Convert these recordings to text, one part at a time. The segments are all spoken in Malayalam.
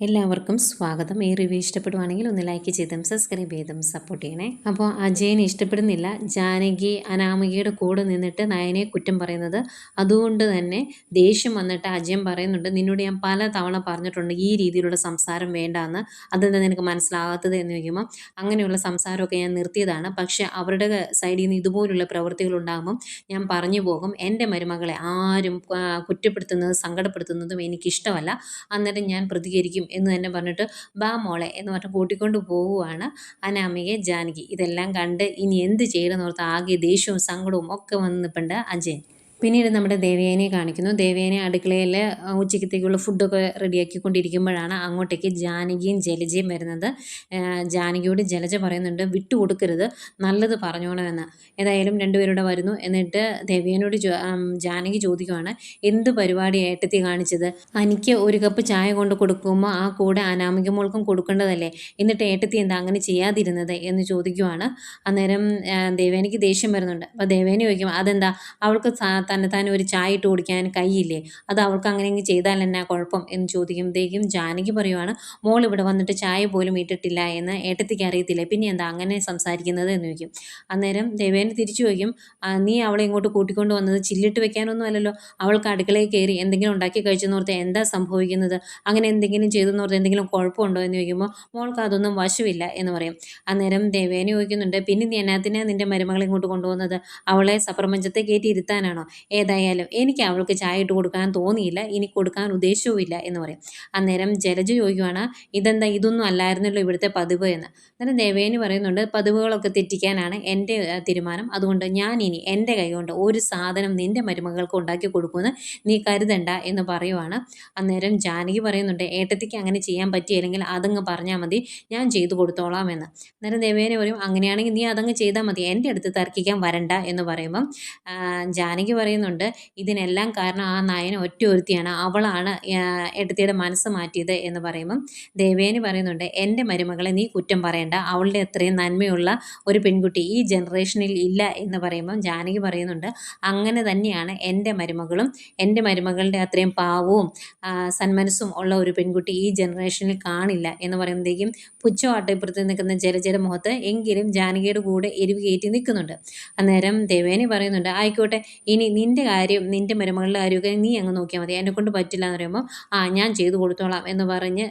എല്ലാവർക്കും സ്വാഗതം. ഈ റിവ്യൂ ഇഷ്ടപ്പെടുവാണെങ്കിൽ ഒന്ന് ലൈക്ക് ചെയ്തും സബ്സ്ക്രൈബ് ചെയ്തും സപ്പോർട്ട് ചെയ്യണേ. അപ്പോൾ അജയനെ ഇഷ്ടപ്പെടുന്നില്ല. ജാനകി അനാമികയുടെ കൂടെ നിന്നിട്ട് നയനെ കുറ്റം പറയുന്നത്. അതുകൊണ്ട് തന്നെ ദേഷ്യം വന്നിട്ട് അജയൻ പറയുന്നുണ്ട് നിന്നോട് ഞാൻ പല തവണ പറഞ്ഞിട്ടുണ്ട് ഈ രീതിയിലുള്ള സംസാരം വേണ്ടാന്ന്. അതെന്താ നിനക്ക് മനസ്സിലാകാത്തത്? എന്ന് ചോദിക്കുമ്പോൾ അങ്ങനെയുള്ള സംസാരമൊക്കെ ഞാൻ നിർത്തിയതാണ്. പക്ഷേ അവരുടെ സൈഡിൽ നിന്ന് ഇതുപോലുള്ള പ്രവൃത്തികൾ ഉണ്ടാകുമ്പം ഞാൻ പറഞ്ഞു പോകും. എന്റെ മരുമകളെ ആരും കുറ്റപ്പെടുത്തുന്നത് സങ്കടപ്പെടുത്തുന്നതും എനിക്കിഷ്ടമല്ല. അന്നേരം ഞാൻ പ്രതികരിക്കും. എന്ന് തന്നെ പറഞ്ഞിട്ട് ബാ മോളെ എന്ന് പറഞ്ഞ് കൂട്ടിക്കൊണ്ട് പോവുകയാണ് അനാമികയെ ജാനകി. ഇതെല്ലാം കണ്ട് ഇനി എന്ത് ചെയ്യണമെന്ന് ഓർത്ത് ആകെ ദേഷ്യവും സങ്കടവും ഒക്കെ വന്ന് നിൽപ്പുണ്ട് അജയൻ. പിന്നീട് നമ്മുടെ ദേവയാനിയെ കാണിക്കുന്നു. ദേവയാനി അടുക്കളയിൽ ഉച്ചക്കത്തേക്കുള്ള ഫുഡൊക്കെ റെഡിയാക്കിക്കൊണ്ടിരിക്കുമ്പോഴാണ് അങ്ങോട്ടേക്ക് ജാനകിയും ജലജയും വരുന്നത്. ജാനകിയോട് ജലജ പറയുന്നുണ്ട് വിട്ടുകൊടുക്കരുത്. നല്ലത് പറഞ്ഞോണമെന്ന്. ഏതായാലും രണ്ടുപേരുടെ വരുന്നു. എന്നിട്ട് ദേവയാനിയോട് ജാനകി ചോദിക്കുവാണ് എന്ത് പരിപാടി ഏട്ടത്തി കാണിച്ചത്? എനിക്ക് ഒരു കപ്പ് ചായ കൊണ്ട് കൊടുക്കുമ്പോൾ ആ കൂടെ അനാമിക മോൾക്കും കൊടുക്കേണ്ടതല്ലേ? എന്നിട്ട് ഏട്ടത്തി എന്താ അങ്ങനെ ചെയ്യാതിരുന്നത്? എന്ന് ചോദിക്കുവാണ്. അന്നേരം ദേവേനയ്ക്ക് ദേഷ്യം വരുന്നുണ്ട്. അപ്പോൾ ദേവേനി ചോദിക്കും അതെന്താ? അവൾക്ക് തന്നെത്താനെ ഒരു ചായ ഇട്ട് കുടിക്കാൻ കഴിയില്ലേ അത് അവൾക്ക് അങ്ങനെയെങ്കിൽ ചെയ്താൽ എന്നാ കുഴപ്പം? എന്ന് ചോദിക്കുമ്പോഴത്തേക്കും ജാനകി പറയുവാണ് മോൾ ഇവിടെ വന്നിട്ട് ചായ പോലും ഇട്ടിട്ടില്ല എന്ന് ഏട്ടത്തിക്ക് അറിയത്തില്ല? പിന്നെ എന്താ അങ്ങനെ സംസാരിക്കുന്നത്? എന്ന് ചോദിക്കും. അന്നേരം ദേവേനി തിരിച്ചു ചോദിക്കും നീ അവളെ ഇങ്ങോട്ട് കൂട്ടിക്കൊണ്ട് വന്നത് ചില്ലിട്ട് വെക്കാനൊന്നും അല്ലല്ലോ? അവൾക്ക് അടുക്കളയിൽ കയറി എന്തെങ്കിലും ഉണ്ടാക്കി കഴിച്ചെന്ന് ഓർത്ത് എന്താ സംഭവിക്കുന്നത്? അങ്ങനെ എന്തെങ്കിലും ചെയ്തെന്ന് ഓർത്ത് എന്തെങ്കിലും കുഴപ്പമുണ്ടോ? എന്ന് ചോദിക്കുമ്പോൾ മോൾക്ക് അതൊന്നും വശമില്ല എന്ന് പറയും. അന്നേരം ദേവേനി ചോദിക്കുന്നുണ്ട് പിന്നെ നീ എന്നാത്തിനാ നിന്റെ മരുമകളെ ഇങ്ങോട്ട് കൊണ്ടുപോകുന്നത് അവളെ സപ്രപഞ്ചത്തെ കയറ്റി ഇരുത്താനാണോ? ഏതായാലും എനിക്ക് അവൾക്ക് ചായ ഇട്ട് കൊടുക്കാൻ തോന്നിയില്ല ഇനി കൊടുക്കാൻ ഉദ്ദേശവുമില്ല എന്ന് പറയും. അന്നേരം ജലജ ചോദിക്കുവാണ് ഇതെന്താ ഇതൊന്നും അല്ലായിരുന്നല്ലോ ഇവിടുത്തെ പതിവ് എന്ന്? അന്നേരം ദേവേനി പറയുന്നുണ്ട് പതിവുകളൊക്കെ തെറ്റിക്കാനാണ് എന്റെ തീരുമാനം. അതുകൊണ്ട് ഞാൻ ഇനി എന്റെ കൈകൊണ്ട് ഒരു സാധനം നിന്റെ മരുമകൾക്ക് ഉണ്ടാക്കി കൊടുക്കുമെന്ന് നീ കരുതണ്ട എന്ന് പറയുവാണ്. അന്നേരം ജാനകി പറയുന്നുണ്ട് ഏട്ടത്തിക്ക് അങ്ങനെ ചെയ്യാൻ പറ്റിയില്ലെങ്കിൽ അതങ്ങ് പറഞ്ഞാൽ മതി ഞാൻ ചെയ്തു കൊടുത്തോളാം എന്ന്. അന്നേരം ദേവേനി പറയും അങ്ങനെയാണെങ്കിൽ നീ അതങ്ങ് ചെയ്താൽ മതി എന്റെ അടുത്ത് തർക്കിക്കാൻ വരണ്ട എന്ന് പറയുമ്പം ജാനകി പറയുന്നുണ്ട് ഇതിനെല്ലാം കാരണം ആ നായന ഒറ്റ ഒരുത്തിയാണ് അവളാണ് എടുത്തിയുടെ മനസ്സ് മാറ്റിയത് എന്ന് പറയുമ്പം ദേവേനി പറയുന്നുണ്ട് എന്റെ മരുമകളെ നീ കുറ്റം പറയണ്ട. അവളുടെ അത്രയും നന്മയുള്ള ഒരു പെൺകുട്ടി ഈ ജനറേഷനിൽ ഇല്ല എന്ന് പറയുമ്പം ജാനകി പറയുന്നുണ്ട് അങ്ങനെ തന്നെയാണ് എന്റെ മരുമകളും എന്റെ മരുമകളുടെ അത്രയും പാവവും സന്മനസ്സും ഉള്ള ഒരു പെൺകുട്ടി ഈ ജനറേഷനിൽ കാണില്ല എന്ന് പറയുമ്പോഴത്തേക്കും പുച്ഛമായിട്ട് ഇപ്പുറത്ത് നിൽക്കുന്ന ജലജല മുഖത്ത് എങ്കിലും ജാനകിയുടെ കൂടെ എരിവ് കയറ്റി നിൽക്കുന്നുണ്ട്. അന്നേരം ദേവേനി പറയുന്നുണ്ട് ആയിക്കോട്ടെ ഇനി നിന്റെ കാര്യം നിന്റെ മരുമകളുടെ കാര്യമൊക്കെ നീ അങ്ങ് നോക്കിയാൽ മതി. എന്നെ കൊണ്ട് പറ്റില്ല എന്ന് പറയുമ്പോൾ ആ ഞാൻ ചെയ്തു കൊടുത്തോളാം എന്ന് പറഞ്ഞ്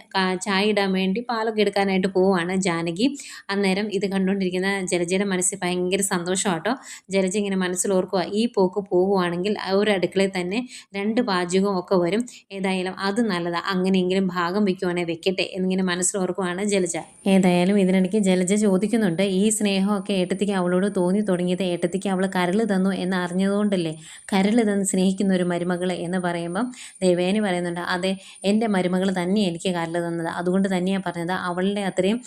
ചായ ഇടാൻ വേണ്ടി പാലൊക്കെ എടുക്കാനായിട്ട് പോവാണ് ജാനകി. അന്നേരം ഇത് കണ്ടുകൊണ്ടിരിക്കുന്ന ജലജയുടെ മനസ്സിൽ ഭയങ്കര സന്തോഷമാട്ടോ ജലജ ഇങ്ങനെ മനസ്സിലോർക്കുക ഈ പോക്ക് പോകുവാണെങ്കിൽ ആ ഒരു അടുക്കളയിൽ തന്നെ രണ്ട് പാചകവും ഒക്കെ വരും. ഏതായാലും അത് നല്ലതാണ് അങ്ങനെയെങ്കിലും ഭാഗം വയ്ക്കുവാണെങ്കിൽ വെക്കട്ടെ എന്നിങ്ങനെ മനസ്സിലോർക്കുവാണ് ജലജ. ഏതായാലും ഇതിനിടയ്ക്ക് ജലജ ചോദിക്കുന്നുണ്ട് ഈ സ്നേഹമൊക്കെ ഏട്ടത്തിക്ക് അവളോട് തോന്നി തുടങ്ങിയത് ഏട്ടത്തിക്ക് അവൾ കരൾ തന്നു എന്ന് അറിഞ്ഞതുകൊണ്ടല്ലേ? കരൾ തന്ന് സ്നേഹിക്കുന്ന ഒരു മരുമകൾ എന്ന് പറയുമ്പം ദേവേനി പറയുന്നുണ്ട് അതെ എന്റെ മരുമകൾ തന്നെ എനിക്ക് കരൾ തന്നത്. അതുകൊണ്ട് തന്നെയാണ് പറഞ്ഞത്. അവളുടെ അത്രയും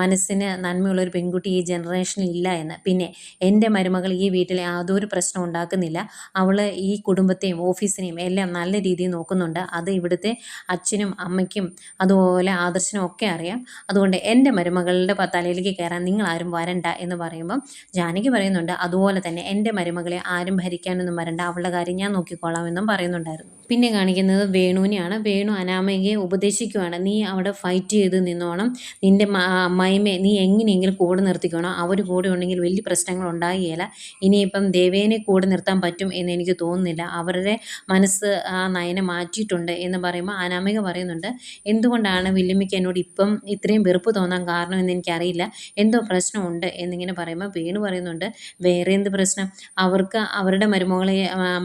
മനസ്സിന് നന്മയുള്ള ഒരു പെൺകുട്ടി ഈ ജനറേഷനിൽ ഇല്ല എന്ന്. പിന്നെ എന്റെ മരുമകൾ ഈ വീട്ടിൽ യാതൊരു പ്രശ്നം ഉണ്ടാക്കുന്നില്ല. അവൾ ഈ കുടുംബത്തെയും ഓഫീസിനെയും എല്ലാം നല്ല രീതിയിൽ നോക്കുന്നുണ്ട്. അത് ഇവിടുത്തെ അച്ഛനും അമ്മയ്ക്കും അതുപോലെ ആദർശനും ഒക്കെ അറിയാം. അതുകൊണ്ട് എന്റെ മരുമകളുടെ തലയിലേക്ക് കയറാൻ നിങ്ങൾ ആരും വരണ്ട എന്ന് പറയുമ്പം ജാനകി പറയുന്നുണ്ട് അതുപോലെ തന്നെ എന്റെ മരുമകളെ ആരും ഭരിക്കാനൊന്നും വരണ്ട അവളുടെ കാര്യം ഞാൻ നോക്കിക്കോളാം എന്നും പറയുന്നുണ്ടായിരുന്നു. പിന്നെ കാണിക്കുന്നത് വേണുവിനെയാണ്. വേണു അനാമയെ ഉപദേശിക്കുവാണ്. നീ അവിടെ ഫൈറ്റ് ചെയ്ത് നിന്നോണം. നിന്റെ അമ്മായിമ്മയെ നീ എങ്ങനെയെങ്കിലും കൂടെ നിർത്തിക്കോണം. അവർ കൂടെ ഉണ്ടെങ്കിൽ വലിയ പ്രശ്നങ്ങൾ ഉണ്ടാകുകയില്ല. ഇനിയിപ്പം ദേവേനെ കൂടെ നിർത്താൻ പറ്റും എന്ന് എനിക്ക് തോന്നുന്നില്ല. അവരുടെ മനസ്സ് ആ നയനെ മാറ്റിയിട്ടുണ്ട് എന്ന് പറയുമ്പോൾ അനാമിക പറയുന്നുണ്ട്. എന്തുകൊണ്ടാണ് വില്ലുമ്മയ്ക്ക് എന്നോട് ഇപ്പം ഇത്രയും വെറുപ്പ് തോന്നാൻ കാരണം എന്ന് എനിക്കറിയില്ല. എന്തോ പ്രശ്നമുണ്ട് എന്നിങ്ങനെ പറയുമ്പോൾ വേണു പറയുന്നുണ്ട്. വേറെ എന്ത് പ്രശ്നം? അവർക്ക് അവരുടെ മരുമകളെ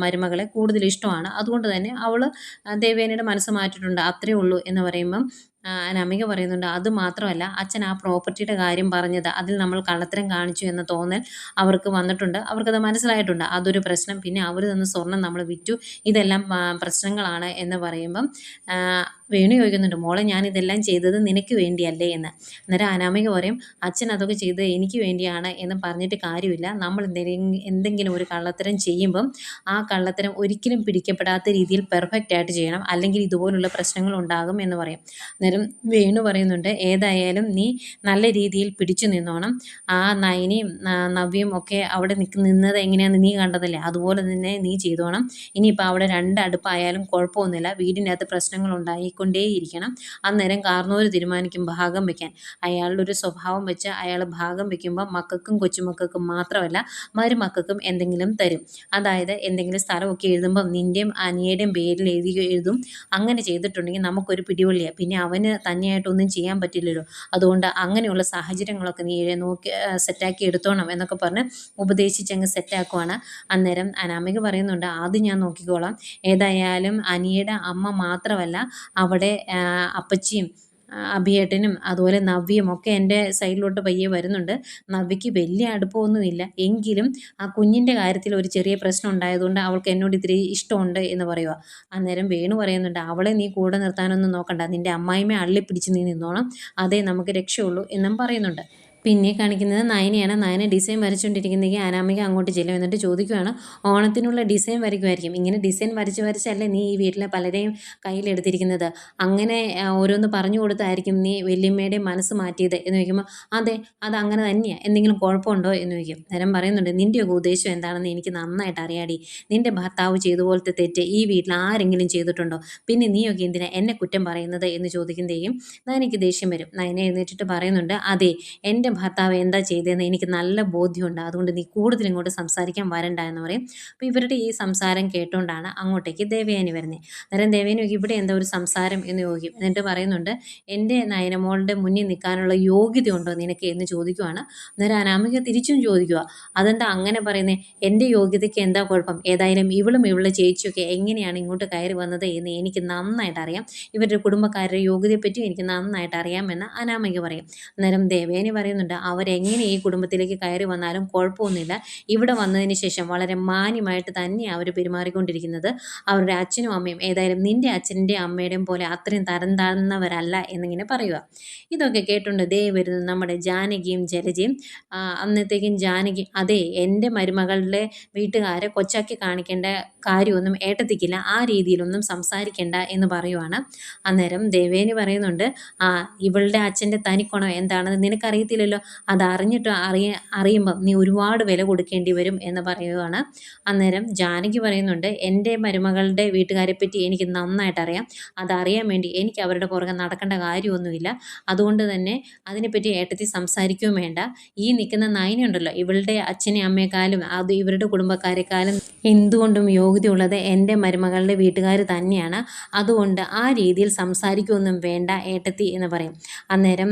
മരുമകളെ കൂടുതൽ ഇഷ്ടമാണ്. അതുകൊണ്ട് തന്നെ അവൾ ദേവേനയുടെ മനസ്സ് മാറ്റിയിട്ടുണ്ട്. അത്രേ ഉള്ളൂ എന്ന് പറയുമ്പം അനമിക പറയുന്നുണ്ട് അത് മാത്രമല്ല അച്ഛൻ ആ പ്രോപ്പർട്ടിയുടെ കാര്യം പറഞ്ഞത് അതിൽ നമ്മൾ കള്ളത്തരം കാണിച്ചു എന്ന തോന്നൽ അവർക്ക് വന്നിട്ടുണ്ട്. അവർക്കത് മനസ്സിലായിട്ടുണ്ട്. അതൊരു പ്രശ്നം. പിന്നെ അവർ തന്ന സ്വർണം നമ്മൾ വിറ്റു. ഇതെല്ലാം പ്രശ്നങ്ങളാണ് എന്ന് പറയുമ്പം വേണു ചോദിക്കുന്നുണ്ട് മോളെ ഞാൻ ഇതെല്ലാം ചെയ്തത് നിനക്ക് വേണ്ടിയല്ലേ? എന്ന്. അന്നേരം അനാമിക പറയും അച്ഛൻ അതൊക്കെ ചെയ്തത് എനിക്ക് വേണ്ടിയാണ് എന്ന് പറഞ്ഞിട്ട് കാര്യമില്ല. നമ്മൾ എന്തെങ്കിലും എന്തെങ്കിലും ഒരു കള്ളത്തരം ചെയ്യുമ്പം ആ കള്ളത്തരം ഒരിക്കലും പിടിക്കപ്പെടാത്ത രീതിയിൽ പെർഫെക്റ്റ് ആയിട്ട് ചെയ്യണം. അല്ലെങ്കിൽ ഇതുപോലുള്ള പ്രശ്നങ്ങൾ ഉണ്ടാകും എന്ന് പറയും. അന്നേരം വേണു പറയുന്നുണ്ട് ഏതായാലും നീ നല്ല രീതിയിൽ പിടിച്ചു നിന്നോണം. ആ നയനിയും നവ്യയും ഒക്കെ അവിടെ നിൽക്ക് നിന്നത് എങ്ങനെയാണെന്ന് നീ കണ്ടതല്ലേ? അതുപോലെ തന്നെ നീ ചെയ്തോണം. ഇനിയിപ്പോൾ അവിടെ രണ്ട് അടുപ്പായാലും കുഴപ്പമൊന്നുമില്ല. വീടിന്റെ അകത്ത് പ്രശ്നങ്ങൾ ഉണ്ടായി നോക്കിക്കൊണ്ടേയിരിക്കണം അന്നേരം കാർന്നോർ തീരുമാനിക്കും ഭാഗം വെക്കാൻ. അയാളുടെ ഒരു സ്വഭാവം വെച്ച് അയാൾ ഭാഗം വെക്കുമ്പോൾ മക്കൾക്കും കൊച്ചുമക്കൾക്കും മാത്രമല്ല മരുമക്കൾക്കും എന്തെങ്കിലും തരും. അതായത് എന്തെങ്കിലും സ്ഥലമൊക്കെ എഴുതുമ്പോൾ നിന്റെയും അനിയുടെയും പേരിൽ എഴുതി എഴുതും. അങ്ങനെ ചെയ്തിട്ടുണ്ടെങ്കിൽ നമുക്കൊരു പിടിവള്ളിയാണ് പിന്നെ അവന് തന്നെയായിട്ടൊന്നും ചെയ്യാൻ പറ്റില്ലല്ലോ. അതുകൊണ്ട് അങ്ങനെയുള്ള സാഹചര്യങ്ങളൊക്കെ നീ നോക്കി സെറ്റാക്കി എടുത്തോണം എന്നൊക്കെ പറഞ്ഞ് ഉപദേശിച്ചങ്ങ് സെറ്റാക്കുവാണ്. അന്നേരം അനാമിക പറയുന്നുണ്ട് ആദ്യം ഞാൻ നോക്കിക്കോളാം. ഏതായാലും അനിയുടെ അമ്മ മാത്രമല്ല അവിടെ അപ്പച്ചിയും അഭിയേട്ടനും അതുപോലെ നവ്യയും ഒക്കെ എന്റെ സൈഡിലോട്ട് പയ്യെ വരുന്നുണ്ട്. നവ്യയ്ക്ക് വലിയ അടുപ്പമൊന്നുമില്ല. എങ്കിലും ആ കുഞ്ഞിന്റെ കാര്യത്തിൽ ഒരു ചെറിയ പ്രശ്നം ഉണ്ടായതുകൊണ്ട് അവൾക്ക് എന്നോട് ഇത്തിരി ഇഷ്ടമുണ്ട് എന്ന് പറയുക അന്നേരം വേണു പറയുന്നുണ്ട് അവളെ നീ കൂടെ നിർത്താനൊന്നും നോക്കണ്ട. നിന്റെ അമ്മായിമ്മയെ അള്ളിപ്പിടിച്ച് നീ നിന്നോണം. അതേ നമുക്ക് രക്ഷയുള്ളൂ എന്നും പറയുന്നുണ്ട്. പിന്നെ കാണിക്കുന്നത് നയനയാണ്. നയന ഡിസൈൻ വരച്ചുകൊണ്ടിരിക്കുന്നെങ്കിൽ അനാമിക അങ്ങോട്ട് ചെല്ലും എന്നിട്ട് ചോദിക്കുകയാണ് ഓണത്തിനുള്ള ഡിസൈൻ വരയ്ക്കുമായിരിക്കും. ഇങ്ങനെ ഡിസൈൻ വരച്ച് വരച്ചല്ലേ നീ ഈ വീട്ടിലെ പലരെയും കയ്യിലെടുത്തിരിക്കുന്നത്? അങ്ങനെ ഓരോന്ന് പറഞ്ഞു കൊടുത്തായിരിക്കും നീ വല്യമ്മയുടെ മനസ്സ് മാറ്റിയത് എന്ന് ചോദിക്കുമ്പോൾ അതെ അത് അങ്ങനെ തന്നെയാണ് എന്തെങ്കിലും കുഴപ്പമുണ്ടോ എന്ന് ചോദിക്കും. നേരം പറയുന്നുണ്ട് നിന്റെയൊക്കെ ഉദ്ദേശം എന്താണെന്ന് എനിക്ക് നന്നായിട്ട് അറിയാടി. നിന്റെ ഭർത്താവ് ചെയ്ത പോലത്തെ തെറ്റ് ഈ വീട്ടിൽ ആരെങ്കിലും ചെയ്തിട്ടുണ്ടോ? പിന്നെ നീയൊക്കെ എന്തിനാ എന്നെ കുറ്റം പറയുന്നത്? എന്ന് ചോദിക്കുന്നതേയും നയനയ്ക്ക് ദേഷ്യം വരും. നയന എഴുന്നേറ്റിട്ട് പറയുന്നുണ്ട് അതെ എന്റെ ഭർത്താവ് എന്താ ചെയ്തതെന്ന് എനിക്ക് നല്ല ബോധ്യമുണ്ട്. അതുകൊണ്ട് നീ കൂടുതൽ ഇങ്ങോട്ട് സംസാരിക്കാൻ വരണ്ട എന്ന് പറയും. അപ്പോൾ ഇവരുടെ ഈ സംസാരം കേട്ടുകൊണ്ടാണ് അങ്ങോട്ടേക്ക് ദേവയാനി വരുന്നത് അന്നേരം ദേവയാനി ചോദിക്കും ഇവിടെ എന്താ ഒരു സംസാരം? എന്ന് ചോദിക്കും. എന്നിട്ട് പറയുന്നുണ്ട് എന്റെ നയനമോളുടെ മുന്നിൽ നിൽക്കാനുള്ള യോഗ്യത ഉണ്ടോ നിനക്ക്? എന്ന് ചോദിക്കുവാണ്. അന്നേരം അനാമിക തിരിച്ചും ചോദിക്കുക അതെന്താ അങ്ങനെ പറയുന്നത് എന്റെ യോഗ്യതയ്ക്ക് എന്താ കുഴപ്പം? ഏതായാലും ഇവളും ഇവളുടെ ചേച്ചിയൊക്കെ എങ്ങനെയാണ് ഇങ്ങോട്ട് കയറി വന്നത് എന്ന് എനിക്ക് നന്നായിട്ട് അറിയാം. ഇവരുടെ കുടുംബക്കാരുടെ യോഗ്യതയെപ്പറ്റി എനിക്ക് നന്നായിട്ട് അറിയാമെന്ന് അനാമിക പറയും. അന്നേരം ദേവേനി പറയുന്നുണ്ട് അവരെങ്ങനെ ഈ കുടുംബത്തിലേക്ക് കയറി വന്നാലും കുഴപ്പമൊന്നുമില്ല. ഇവിടെ വന്നതിന് ശേഷം വളരെ മാന്യമായിട്ട് തന്നെയാണ് അവർ പെരുമാറിക്കൊണ്ടിരിക്കുന്നത്. അവരുടെ അച്ഛനും അമ്മയും ഏതായാലും നിന്റെ അച്ഛന്റെ അമ്മയുടെയും പോലെ അത്രയും തരം താഴ്ന്നവരല്ല എന്നിങ്ങനെ പറയുക. ഇതൊക്കെ കേട്ടുണ്ട്. ദേ വരുന്നു നമ്മുടെ ജാനകിയും ജലജയും. അന്നത്തേക്കും ജാനകി അതെ എന്റെ മരുമകളുടെ വീട്ടുകാരെ കൊച്ചാക്കി കാണിക്കേണ്ട കാര്യമൊന്നും ഏട്ടത്തിക്കില്ല. ആ രീതിയിലൊന്നും സംസാരിക്കേണ്ട എന്ന് പറയുവാണ്. അന്നേരം ദേവേനി പറയുന്നുണ്ട് ആ ഇവളുടെ അച്ഛന്റെ തനിക്കുണം? എന്താണെന്ന് നിനക്കറിയത്തില്ലല്ലോ. അത് അതറിഞ്ഞിട്ട് അറിയ അറിയുമ്പം നീ ഒരുപാട് വില കൊടുക്കേണ്ടി വരും എന്ന് പറയുകയാണ് അന്നേരം ജാനകി പറയുന്നുണ്ട് എന്റെ മരുമകളുടെ വീട്ടുകാരെ പറ്റി എനിക്ക് നന്നായിട്ട് അറിയാം അതറിയാൻ വേണ്ടി എനിക്ക് അവരുടെ പുറകെ നടക്കേണ്ട കാര്യമൊന്നുമില്ല. അതുകൊണ്ട് തന്നെ അതിനെപ്പറ്റി ഏട്ടത്തി സംസാരിക്കുകയും വേണ്ട. ഈ നിൽക്കുന്ന നയനുണ്ടല്ലോ ഇവളുടെ അച്ഛനെ അമ്മയെക്കാളും അത് ഇവരുടെ കുടുംബക്കാരെക്കാളും എന്തുകൊണ്ടും യോഗ്യതയുള്ളത് എന്റെ മരുമകളുടെ വീട്ടുകാർ തന്നെയാണ്. അതുകൊണ്ട് ആ രീതിയിൽ സംസാരിക്കുകയൊന്നും വേണ്ട ഏട്ടത്തി എന്ന് പറയും. അന്നേരം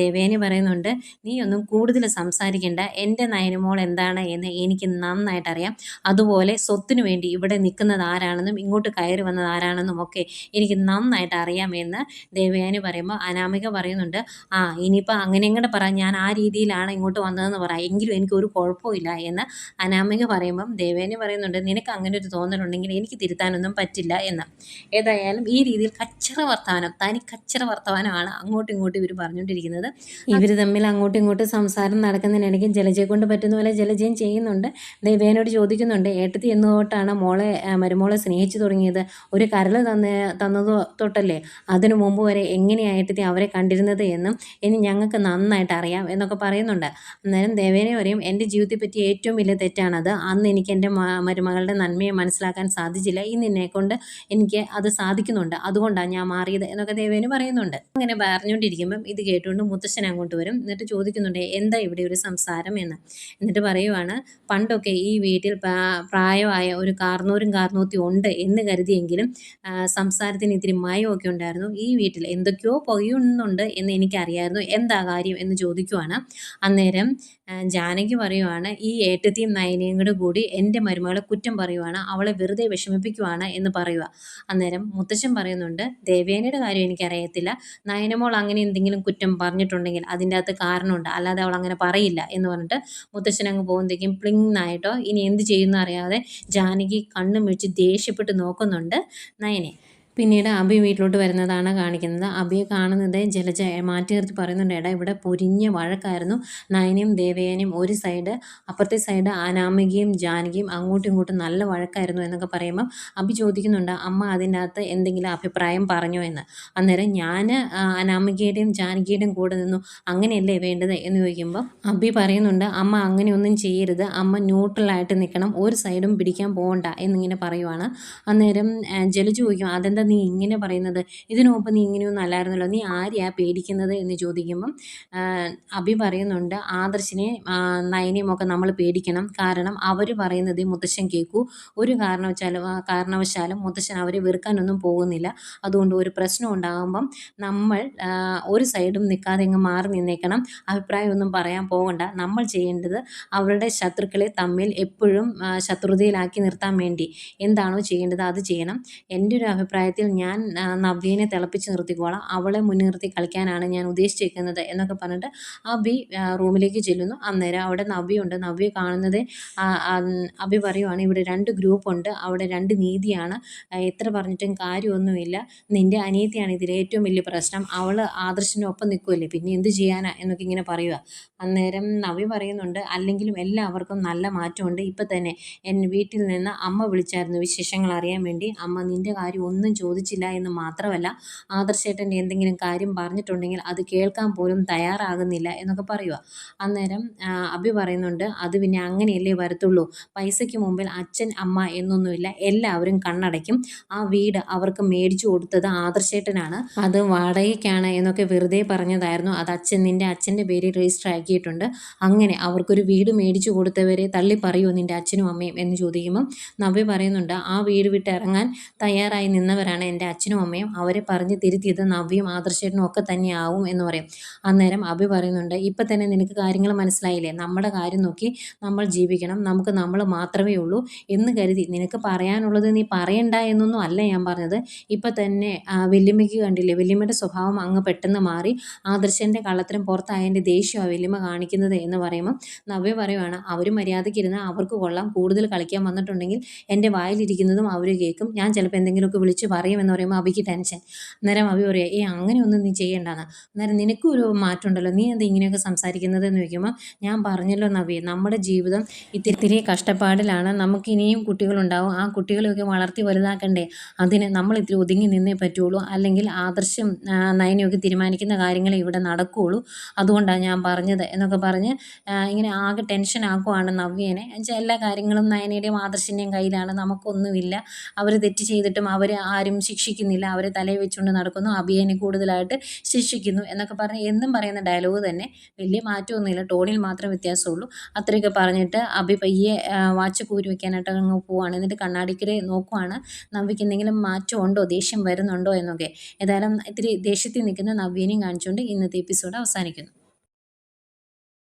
ദേവേനി പറയുന്നുണ്ട് നീ ഒന്നും കൂടുതൽ സംസാരിക്കേണ്ട. എന്റെ നയനുമോൾ എന്താണ് എന്ന് എനിക്ക് നന്നായിട്ട് അറിയാം അതുപോലെ സ്വത്തിനു വേണ്ടി ഇവിടെ നിൽക്കുന്നത് ആരാണെന്നും ഇങ്ങോട്ട് കയറി വന്നത് ആരാണെന്നും ഒക്കെ എനിക്ക് നന്നായിട്ട് അറിയാമെന്ന് ദേവയാനി പറയുമ്പോൾ അനാമിക പറയുന്നുണ്ട് ആ ഇനിയിപ്പോൾ അങ്ങനെ ഇങ്ങോട്ട് പറ ഞാൻ ആ രീതിയിലാണ് ഇങ്ങോട്ട് വന്നതെന്ന് പറയാം എങ്കിലും എനിക്ക് ഒരു കുഴപ്പമില്ല എന്ന് അനാമിക പറയുമ്പം ദേവയാനി പറയുന്നുണ്ട് നിനക്ക് അങ്ങനെ ഒരു തോന്നലുണ്ടെങ്കിൽ എനിക്ക് തിരുത്താനൊന്നും പറ്റില്ല എന്ന്. ഏതായാലും ഈ രീതിയിൽ കച്ചറ വർത്തമാനം തനി കച്ചറ വർത്തമാനമാണ് അങ്ങോട്ടും ഇങ്ങോട്ടും ഇവർ പറഞ്ഞുകൊണ്ടിരിക്കുന്നത്. ഇവർ തമ്മിൽ അങ്ങോട്ടും ഇങ്ങോട്ടും സംസാരം നടക്കുന്നതിനിടയ്ക്ക് ജലജയെ കൊണ്ട് പറ്റുന്ന പോലെ ജലജയും ചെയ്യുന്നുണ്ട്. ദേവേനോട് ചോദിക്കുന്നുണ്ട് ഏട്ടത്തി എന്ന് തൊട്ടാണ് മോളെ മരുമോളെ സ്നേഹിച്ചു തുടങ്ങിയത്? ഒരു കരൾ തന്ന തന്നത് തൊട്ടല്ലേ? അതിനു മുമ്പ് വരെ എങ്ങനെയായിട്ടത്തി അവരെ കണ്ടിരുന്നത് എന്നും ഇനി ഞങ്ങൾക്ക് നന്നായിട്ട് അറിയാം എന്നൊക്കെ പറയുന്നുണ്ട്. അന്നേരം ദേവേനെ പറയും എന്റെ ജീവിതത്തെ പറ്റി ഏറ്റവും വലിയ തെറ്റാണത്. അന്ന് എനിക്ക് എന്റെ മരുമകളുടെ നന്മയെ മനസ്സിലാക്കാൻ സാധിച്ചില്ല. ഇന്ന് എന്നെ കൊണ്ട് എനിക്ക് അത് സാധിക്കുന്നുണ്ട്. അതുകൊണ്ടാണ് ഞാൻ മാറിയത് എന്നൊക്കെ ദേവേന് പറയുന്നുണ്ട്. അങ്ങനെ പറഞ്ഞുകൊണ്ടിരിക്കുമ്പം ഇത് കേട്ടുകൊണ്ട് മുത്തശ്ശൻ അങ്ങോട്ട് വരും. എന്നിട്ട് ചോദിക്കുന്നുണ്ട് എന്താ ഇവിടെ ഒരു സംസാരം എന്ന്? എന്നിട്ട് പറയുവാണ് പണ്ടൊക്കെ ഈ വീട്ടിൽ പ്രായമായ ഒരു കാർന്നൂരും കാർന്നൂത്തി ഉണ്ട് എന്ന് കരുതിയെങ്കിലും സംസാരത്തിന് ഇത്തിരി മയമൊക്കെ ഉണ്ടായിരുന്നു. ഈ വീട്ടിൽ എന്തൊക്കെയോ പൊയ്യുന്നുണ്ട് എന്ന് എനിക്കറിയായിരുന്നു. എന്താ കാര്യം? എന്ന് ചോദിക്കുവാണ്. അന്നേരം ജാനകി പറയുവാണ് ഈ ഏട്ടത്തിയും നയനയും കൂടെ കൂടി എന്റെ മരുമകളെ കുറ്റം പറയുവാണ് അവളെ വെറുതെ വിഷമിപ്പിക്കുവാണ് എന്ന് പറയുക. അന്നേരം മുത്തശ്ശൻ പറയുന്നുണ്ട് ദേവേനയുടെ കാര്യം എനിക്കറിയത്തില്ല. നയനമോൾ അങ്ങനെ എന്തെങ്കിലും കുറ്റം പറഞ്ഞിട്ടുണ്ടെങ്കിൽ അതിന്റെ അകത്ത് കാരണമുണ്ട്. അല്ലാതെ അവൾ അങ്ങനെ പറയില്ല എന്ന് പറഞ്ഞിട്ട് മുത്തശ്ശൻ അങ്ങ് പോകുമ്പോഴത്തേക്കും പ്ലിങ് ആയിട്ടോ ഇനി എന്ത് ചെയ്യുന്നു അറിയാതെ ജാനകി കണ്ണും വെച്ച് ദേഷ്യപ്പെട്ട് നോക്കുന്നുണ്ട് നയനെ. പിന്നീട് അബി വീട്ടിലോട്ട് വരുന്നതാണ് കാണിക്കുന്നത്. അബിയെ കാണുന്നത് ജലജ മാറ്റി നിർത്തി പറയുന്നുണ്ട് എടാ ഇവിടെ പൊരിഞ്ഞ വഴക്കായിരുന്നു. നയനയും ദേവയനയും ഒരു സൈഡ് അപ്പുറത്തെ സൈഡ് അനാമികയും ജാനകിയും അങ്ങോട്ടും ഇങ്ങോട്ടും നല്ല വഴക്കായിരുന്നു എന്നൊക്കെ പറയുമ്പം അബി ചോദിക്കുന്നുണ്ട് അമ്മ അതിന്റെ അകത്ത് എന്തെങ്കിലും അഭിപ്രായം പറഞ്ഞോ എന്ന്? അന്നേരം ഞാൻ അനാമികയുടെയും ജാനകിയുടെയും കൂടെ നിന്നു. അങ്ങനെയല്ലേ വേണ്ടത്? എന്ന് ചോദിക്കുമ്പോൾ അബി പറയുന്നുണ്ട് അമ്മ അങ്ങനെയൊന്നും ചെയ്യരുത്. അമ്മ ന്യൂട്രലായിട്ട് നിൽക്കണം. ഒരു സൈഡും പിടിക്കാൻ പോകണ്ട എന്നിങ്ങനെ പറയുവാണ്. അന്നേരം ജലജ് ചോദിക്കും അതെന്താ നീ ഇങ്ങനെ പറയുന്നത്? ഇതിനു മുമ്പ് നീ ഇങ്ങനെയൊന്നും അല്ലായിരുന്നല്ലോ. നീ ആരെയാ പേടിക്കുന്നത് എന്ന് ചോദിക്കുമ്പം അഭി പറയുന്നുണ്ട് ആദർശിനെ നയനെയും ഒക്കെ നമ്മൾ പേടിക്കണം. കാരണം അവർ പറയുന്നത് മുത്തശ്ശൻ കേൾക്കൂ. ഒരു കാരണവശാലും കാരണവശാലും മുത്തശ്ശൻ അവരെ വെറുക്കാനൊന്നും പോകുന്നില്ല. അതുകൊണ്ട് ഒരു പ്രശ്നം ഉണ്ടാകുമ്പം നമ്മൾ ഒരു സൈഡും നിൽക്കാതെ ഇങ്ങ് മാറി നിന്നേക്കണം. അഭിപ്രായമൊന്നും പറയാൻ പോകണ്ട. നമ്മൾ ചെയ്യേണ്ടത് അവരുടെ ശത്രുക്കളെ തമ്മിൽ എപ്പോഴും ശത്രുതയിലാക്കി നിർത്താൻ വേണ്ടി. എന്താണോ ചെയ്യേണ്ടത് അത് ചെയ്യണം. എന്റെ ഒരു അഭിപ്രായത്തിൽ ഞാൻ നവ്യനെ തിളപ്പിച്ച് നിർത്തിക്കോളാം. അവളെ മുൻനിർത്തി കളിക്കാനാണ് ഞാൻ ഉദ്ദേശിച്ചിരിക്കുന്നത് എന്നൊക്കെ പറഞ്ഞിട്ട് അബി റൂമിലേക്ക് ചെല്ലുന്നു. അന്നേരം അവിടെ നവ്യുണ്ട്. നവ്യ കാണുന്നത് അബി പറയുവാണ് ഇവിടെ രണ്ട് ഗ്രൂപ്പുണ്ട്. അവിടെ രണ്ട് നീതിയാണ്. എത്ര പറഞ്ഞിട്ടും കാര്യമൊന്നുമില്ല. നിന്റെ അനിയത്തിയാണ് ഇതിൽ ഏറ്റവും വലിയ പ്രശ്നം. അവൾ ആദർശിന്റെ ഒപ്പം നിൽക്കുമല്ലേ പിന്നെ എന്ത് ചെയ്യാനാ? എന്നൊക്കെ ഇങ്ങനെ പറയുക അന്നേരം നവ്യ പറയുന്നുണ്ട് അല്ലെങ്കിലും എല്ലാവർക്കും നല്ല മാറ്റമുണ്ട്. ഇപ്പം തന്നെ എന്നെ വീട്ടിൽ നിന്ന് അമ്മ വിളിച്ചായിരുന്നു വിശേഷങ്ങൾ അറിയാൻ വേണ്ടി. അമ്മ നിന്റെ കാര്യം ഒന്നും ചോദിച്ചില്ല എന്ന് മാത്രമല്ല ആദർശേട്ടന്റെ എന്തെങ്കിലും കാര്യം പറഞ്ഞിട്ടുണ്ടെങ്കിൽ അത് കേൾക്കാൻ പോലും തയ്യാറാകുന്നില്ല എന്നൊക്കെ പറയുക അന്നേരം അഭി പറയുന്നുണ്ട് അത് പിന്നെ അങ്ങനെയല്ലേ വരത്തുള്ളൂ. പൈസയ്ക്ക് മുമ്പിൽ അച്ഛൻ അമ്മ എന്നൊന്നുമില്ല. എല്ലാവരും കണ്ണടയ്ക്കും. ആ വീട് അവർക്ക് മേടിച്ചു കൊടുത്തത് ആദർശേട്ടനാണ്. അത് വാടകയ്ക്കാണ് എന്നൊക്കെ വെറുതെ പറഞ്ഞതായിരുന്നു. അത് അച്ഛൻ നിന്റെ അച്ഛന്റെ പേര് രജിസ്റ്റർ ആക്കിയിട്ടുണ്ട്. അങ്ങനെ അവർക്കൊരു വീട് മേടിച്ചു കൊടുത്തവരെ തള്ളി പറയുമോ നിന്റെ അച്ഛനും അമ്മയും എന്ന് ചോദിക്കുമ്പം നവ്യ പറയുന്നുണ്ട് ആ വീട് വിട്ട് ഇറങ്ങാൻ തയ്യാറായി നിന്നവരാണ് എന്റെ അച്ഛനും അമ്മയും അവരെ പറഞ്ഞ് തിരുത്തിയത് നവ്യയും ആദർശേട്ടനും ഒക്കെ തന്നെയാവും എന്ന് പറയും. അന്നേരം അഭി പറയുന്നുണ്ട് ഇപ്പം തന്നെ നിനക്ക് കാര്യങ്ങൾ മനസ്സിലായില്ലേ? നമ്മുടെ കാര്യം നോക്കി നമ്മൾ ജീവിക്കണം. നമുക്ക് നമ്മൾ മാത്രമേ ഉള്ളൂ എന്ന് കരുതി. നിനക്ക് പറയാനുള്ളത് നീ പറയണ്ട എന്നൊന്നും അല്ല ഞാൻ പറഞ്ഞത്. ഇപ്പം തന്നെ വല്യമ്മയ്ക്ക് കണ്ടില്ലേ? വല്യമ്മയുടെ സ്വഭാവം അങ്ങ് പെട്ടെന്ന് മാറി. ആദർശന്റെ കള്ളത്തരം പുറത്തായതിന്റെ ദേഷ്യമാണ് വല്യമ്മ കാണിക്കുന്നത് എന്ന് പറയുമ്പോൾ നവ്യ പറയുവാണ് അവർ മര്യാദയ്ക്കിരുന്ന് അവർക്ക് കൊള്ളാം. കൂടുതൽ കളിക്കാൻ വന്നിട്ടുണ്ടെങ്കിൽ എന്റെ വായിലിരിക്കുന്നതും അവർ കേൾക്കും. ഞാൻ ചിലപ്പോൾ എന്തെങ്കിലുമൊക്കെ വിളിച്ച് പറയുമെന്ന് പറയുമ്പോൾ അവിക്ക് ടെൻഷൻ അന്നേരം അവി പറയുക ഏ അങ്ങനെയൊന്നും നീ ചെയ്യേണ്ടെന്ന്. അന്നേരം നിനക്കും ഒരു മാറ്റം ഉണ്ടല്ലോ നീ എന്താ ഇങ്ങനെയൊക്കെ സംസാരിക്കുന്നത് എന്ന് ചോദിക്കുമ്പോൾ ഞാൻ പറഞ്ഞല്ലോ നവി നമ്മുടെ ജീവിതം ഇത്തിരി കഷ്ടപ്പാടിലാണ്. നമുക്ക് ഇനിയും കുട്ടികളുണ്ടാവും. ആ കുട്ടികളെയൊക്കെ വളർത്തി വലുതാക്കണ്ടേ? അതിന് നമ്മൾ ഇത്തിരി ഒതുങ്ങി നിന്നേ പറ്റുള്ളൂ. അല്ലെങ്കിൽ ആദർശം നയനയൊക്കെ തീരുമാനിക്കുന്ന കാര്യങ്ങളെ ഇവിടെ നടക്കുകയുള്ളൂ അതുകൊണ്ടാണ് ഞാൻ പറഞ്ഞത്. എന്നൊക്കെ പറഞ്ഞ് ഇങ്ങനെ ആകെ ടെൻഷൻ ആക്കുവാണ് നവ്യേനെ. എല്ലാ കാര്യങ്ങളും നയനയുടെയും ആദർശിന്റെയും കയ്യിലാണ്. നമുക്കൊന്നുമില്ല. അവർ തെറ്റ് ചെയ്തിട്ടും അവർ ആരും ശിക്ഷിക്കുന്നില്ല. അവരെ തലയിൽ വെച്ചുകൊണ്ട് നടക്കുന്നു. അഭിയനെ കൂടുതലായിട്ട് ശിക്ഷിക്കുന്നു എന്നൊക്കെ പറഞ്ഞ് എന്നും പറയുന്ന ഡയലോഗ് തന്നെ വലിയ മാറ്റമൊന്നുമില്ല. ടോണിൽ മാത്രം വ്യത്യാസമുള്ളൂ. അത്രയൊക്കെ പറഞ്ഞിട്ട് അഭി പയ്യെ വാച്ച് കൂരി വെക്കാനായിട്ട് അങ്ങ് പോവാണ്. എന്നിട്ട് കണ്ണാടിക്കരെ നോക്കുവാണ്. നവ്യക്ക് എന്തെങ്കിലും മാറ്റമുണ്ടോ ദേഷ്യം വരുന്നുണ്ടോ എന്നൊക്കെ. ഏതായാലും ഇത്തിരി ദേഷ്യത്തിൽ നിൽക്കുന്ന നവ്യനെയും കാണിച്ചുകൊണ്ട് ഇന്നത്തെ എപ്പിസോഡ് അവസാനിക്കുന്നു.